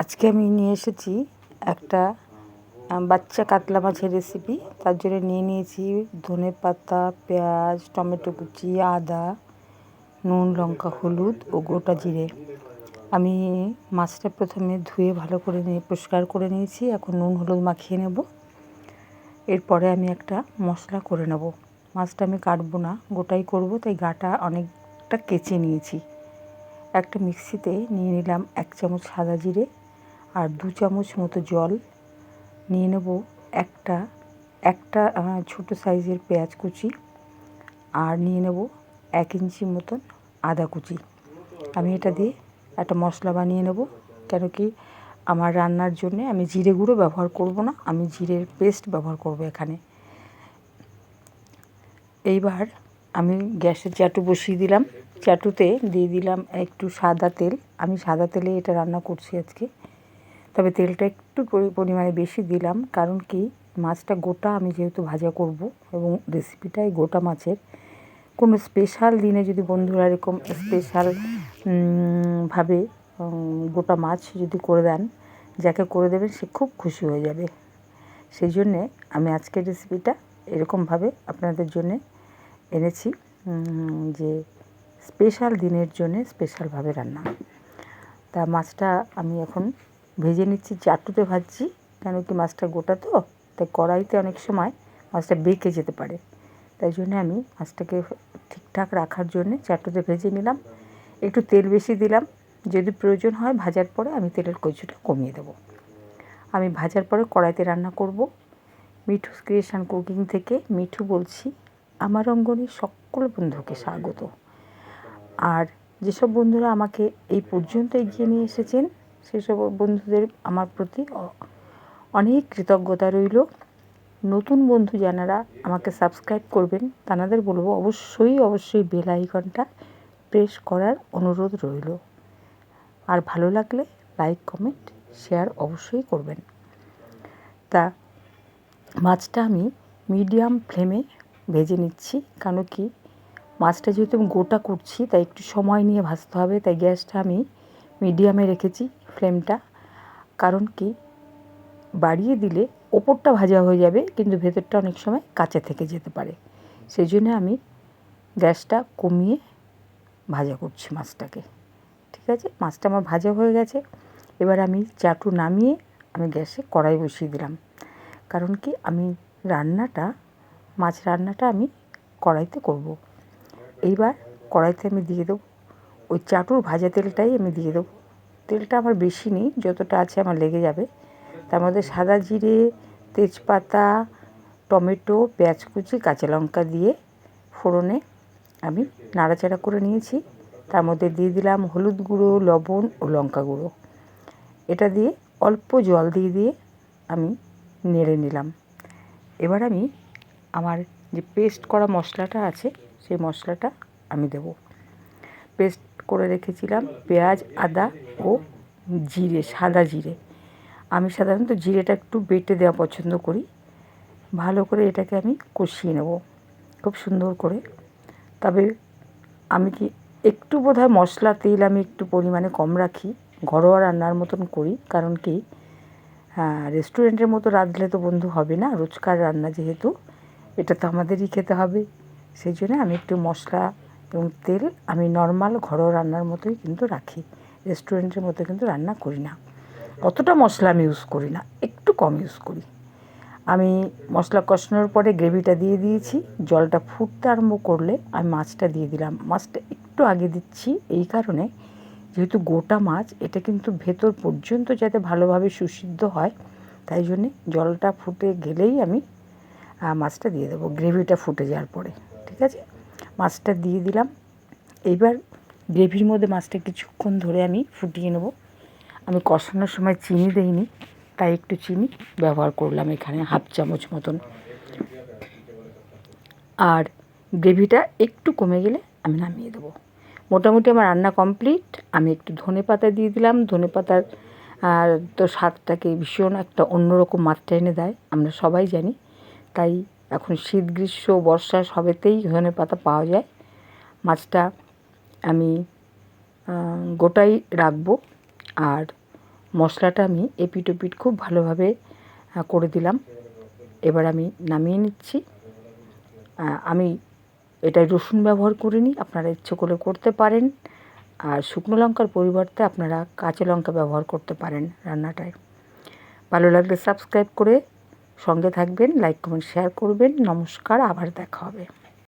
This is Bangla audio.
আজকে আমি নিয়ে এসেছি একটা বাচ্চা কাতলা মাছের রেসিপি তার জন্য নিয়ে নিয়েছি ধনে পাতা, পেঁয়াজ, টমেটো কুচি, আদা, নুন, লঙ্কা, হলুদ ও গোটা জিরে। আমি মাছটা প্রথমে ধুয়ে ভালো করে নিয়ে, পরিষ্কার করে নিয়েছি। এখন নুন, হলুদ মাখিয়ে নেব। এরপরে আমি একটা মশলা করে নেব। মাছটা আমি কাটবো না, গোটাই করব, তাই গাটা অনেকটা কেচে নিয়েছি। একটা মিক্সিতে নিয়ে নিলাম এক চামচ সাদা জিরে আর দু চামচ মতো জল নিয়ে নেব একটা একটা ছোটো সাইজের পেঁয়াজ কুচি আর নিয়ে নেব এক ইঞ্চি মতন আদা কুচি। আমি এটা দিয়ে একটা মশলা বানিয়ে নেব, কেন কি আমার রান্নার জন্যে আমি জিরে গুঁড়ো ব্যবহার করব না, আমি জিরের পেস্ট ব্যবহার করব এখানে। এইবার আমি গ্যাসের চাটু বসিয়ে দিলাম। চাটুতে দিয়ে দিলাম একটু সাদা তেল। আমি সাদা তেলে এটা রান্না করছি আজকে। তবে তেলটা একটু পরিমাণে বেশি দিলাম, কারণ কি মাছটা গোটা আমি যেহেতু ভাজা করব এবং রেসিপিটাই গোটা মাছের। কোনো স্পেশাল দিনে যদি বন্ধুরা এরকম স্পেশাল ভাবে গোটা মাছ যদি করে দেন, যাকে করে দেবেন সে খুব খুশি হয়ে যাবে। সেই জন্যে আমি আজকের রেসিপিটা এরকমভাবে আপনাদের জন্যে এনেছি যে স্পেশাল দিনের জন্যে স্পেশালভাবে রান্না। তা মাছটা আমি এখন ভেজে নিচ্ছি, চাটুতে ভাজছি, কেন কি মাছটা গোটা তো, তাই কড়াইতে অনেক সময় মাছটা বেঁকে যেতে পারে। তাই জন্য আমি মাছটাকে ঠিকঠাক রাখার জন্যে চাটুতে ভেজে নিলাম। একটু তেল বেশি দিলাম, যদি প্রয়োজন হয় ভাজার পরে আমি তেলের কচুটা কমিয়ে দেবো। আমি ভাজার পরে কড়াইতে রান্না করব। মিঠু ক্রিয়েশন কুকিং থেকে মিঠু বলছি, আমার অঙ্গনের সকল বন্ধুকে স্বাগত। আর যেসব বন্ধুরা আমাকে এই পর্যন্ত এগিয়ে নিয়ে এসেছেন সেসব বন্ধুদের আমার প্রতি অনেক কৃতজ্ঞতা রইল। নতুন বন্ধু যারা আমাকে সাবস্ক্রাইব করবেন তাদের বলব অবশ্যই অবশ্যই বেল আইকনটা প্রেস করার অনুরোধ রইল। আর ভালো লাগলে লাইক কমেন্ট শেয়ার অবশ্যই করবেন। তা মাছটা আমি মিডিয়াম ফ্লেমে ভেজে নিচ্ছি কেন কি মাছটা যেহেতু আমি গোটা করছি, তাই একটু সময় নিয়ে ভাজতে হবে, তাই গ্যাসটা আমি মিডিয়ামে রেখেছি। ফ্লেমটা। কারণ কি? বাড়িয়ে দিলে ওপরটা ভাজা হয়ে যাবে, কিন্তু ভেতরটা অনেক সময় কাঁচা থেকে যেতে পারে। সেই জন্য আমি গ্যাসটা কমিয়ে ভাজা করছি মাছটাকে। ঠিক আছে? মাছটা আমার ভাজা হয়ে গেছে। এবার আমি চাটু নামিয়ে আমি গ্যাসে কড়াই বসিয়ে দিলাম। কারণ কি? আমি রান্নাটা, মাছ রান্নাটা আমি কড়াইতে করব। এইবার কড়াইতে আমি দিয়ে দেবো। ওই চাটুর ভাজা তেলটাই আমি দিয়ে দেবো। তেলটা আমার বেশি নেই, যতটা আছে আমার লেগে যাবে। তার মধ্যে সাদা জিরে, তেজপাতা, টমেটো, পেঁয়াজ কুচি, কাঁচা লঙ্কা দিয়ে ফোড়নে আমি নাড়াচাড়া করে নিয়েছি। তার মধ্যে দিয়ে দিলাম হলুদ গুঁড়ো, লবণ ও লঙ্কা গুঁড়ো। এটা দিয়ে অল্প জল দিয়ে দিয়ে আমি নেড়ে নিলাম। এবার আমি আমার যে পেস্ট করা মশলাটা আছে, সেই মশলাটা আমি দেব। পেস্ট করে রেখেছিলাম পেঁয়াজ, আদা ও জিরে, সাদা জিরে। আমি সাধারণত জিরেটা একটু বেটে দেওয়া পছন্দ করি। ভালো করে এটাকে আমি কষিয়ে নেব। খুব সুন্দর করে। তবে আমি কি একটু বোধহয় মশলা, তেল আমি একটু পরিমাণে কম রাখি, ঘরোয়া রান্নার মতন করি। কারণ কি হ্যাঁ রেস্টুরেন্টের মতো রাঁধলে তো বন্ধু হবে না। রোজকার রান্না যেহেতু, এটা তো আমাদেরই খেতে হবে। সেই জন্য আমি একটু মশলা এবং তেল আমি নর্মাল ঘরোয়া রান্নার মতোই কিন্তু রাখি। রেস্টুরেন্টের মতো কিন্তু রান্না করি না। অতটা মশলা আমি ইউজ করি না, একটু কম ইউজ করি। আমি মশলা কষানোর পরে গ্রেভিটা দিয়ে দিয়েছি, জলটা ফুটতে আরম্ভ করলে আমি মাছটা দিয়ে দিলাম। মাছটা একটু আগে দিচ্ছি এই কারণে, যেহেতু গোটা মাছ, এটা কিন্তু ভেতর পর্যন্ত যাতে ভালোভাবে সুসিদ্ধ হয়, তাই জন্যে জলটা ফুটে গেলেই আমি মাছটা দিয়ে দেবো, গ্রেভিটা ফুটে যাওয়ার পরে। ঠিক আছে? মাছটা দিয়ে দিলাম। এইবার গ্রেভির মধ্যে মাছটা কিছুক্ষণ ধরে আমি ফুটিয়ে নেব। আমি কষানোর সময় চিনি দেইনি, তাই একটু চিনি ব্যবহার করলাম এখানে, হাফ চামচ মতন। আর গ্রেভিটা একটু কমে গেলে আমি নামিয়ে দেবো। মোটামুটি আমার রান্না কমপ্লিট। আমি একটু ধনে পাতা দিয়ে দিলাম। ধনে পাতার, আর তো স্বাদটাকে ভীষণ একটা অন্যরকম মাত্রা এনে দেয়। আমরা সবাই জানি, তাই এখন শীত, গ্রীষ্ম, বর্ষা সবেতেই ধনে পাতা পাওয়া যায়। মাছটা আমি গোটাই রাখব আর মশলাটা আমি এপিট ওপিট খুব ভালোভাবে করে দিলাম। এবার আমি নামিয়ে নিচ্ছি। আমি এটা রসুন ব্যবহার করিনি, আপনারা ইচ্ছে করে করতে পারেন। আর শুকনো লঙ্কার পরিবর্তে আপনারা কাঁচা লঙ্কা ব্যবহার করতে পারেন রান্নাটায়। ভালো লাগলে সাবস্ক্রাইব করে সঙ্গে থাকবেন লাইক কমেন্ট শেয়ার করবেন। নমস্কার আবার দেখা হবে।